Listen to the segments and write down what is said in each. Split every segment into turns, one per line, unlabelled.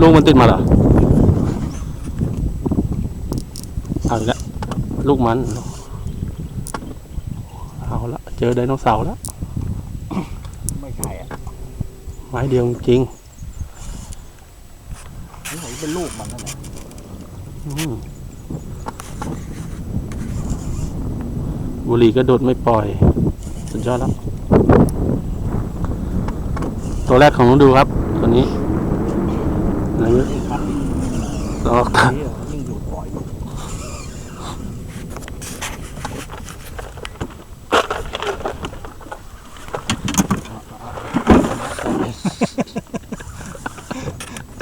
ลูกมันติดมาเหรอเอาอีกแล้วลูกมันเอาละเจอไดโนเสาร์แล้ว
ไม่ใช่อะ
ไม้เดียวจริง
นี่ผมเป็นลูกมันนั่นแหละ
อืมบุหรี่ก็โดดไม่ปล่อย สุดยอดแล้ว ตัวแรกของน้องดูครับ ตัวนี้ ไหน
ยิ่งคัด
ออกตา
นี่ยิ่งอยู่ปล่อย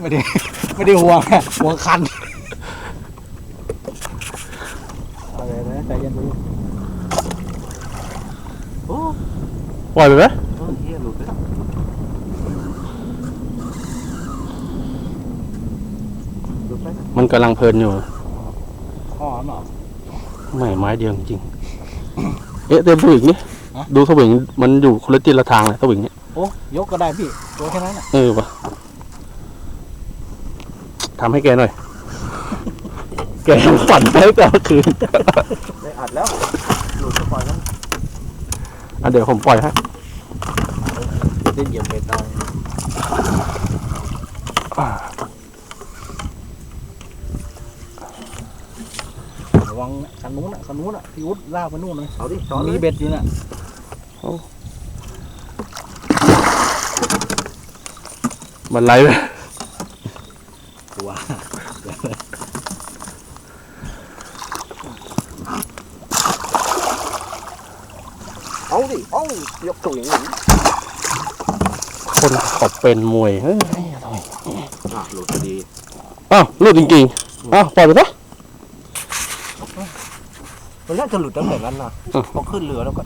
ไม่ได้ไม่ได้ห่วงอะห่วงคันเอาเลยนะใจเย็นดูโอ้
ปล่อยไปไหม
เออเฮียหลุดไปแล้วหลุด ไปแล้ว
มันกำลังเพลินอยู่
ข้อหนอ
ไม่ไม้เดียวจริงเอ๊ะเต็มสวิงนี่
ฮะ
ดูสวิงมันอยู่คนละทิศละทางเลยสวิงเนี่ย
โอ้ยกก็ได้พี่ตัวแค่นั้นน่ะ
เออปะทำให้แกหน่อย แกฝันไปกลางคืน
ได้อัดแล้วหลุดก็ปล่อยแล้ว
อะเดี๋ยวผมปล่อยให้
ได้เหยียบไปตอง ระวังนะคันนู้นอะคันนู้นอะพี่อุ๊ดลากไปนู่นเลยเอาดิมีเบ็ดอยู่น่ะ
มันไหลไป
กลัวเอาดิเอายกตัวอย่างนี้
คนเขอบเป็นมวยเฮ้ย
อะหลุดพอดี
อ้าวรูดจริงๆอ้าวปล่อยไปซะ
มันน่าจะหลุดตั้งแต่นั้นนะ
อะ
พอขึ้นเรือแล้วก็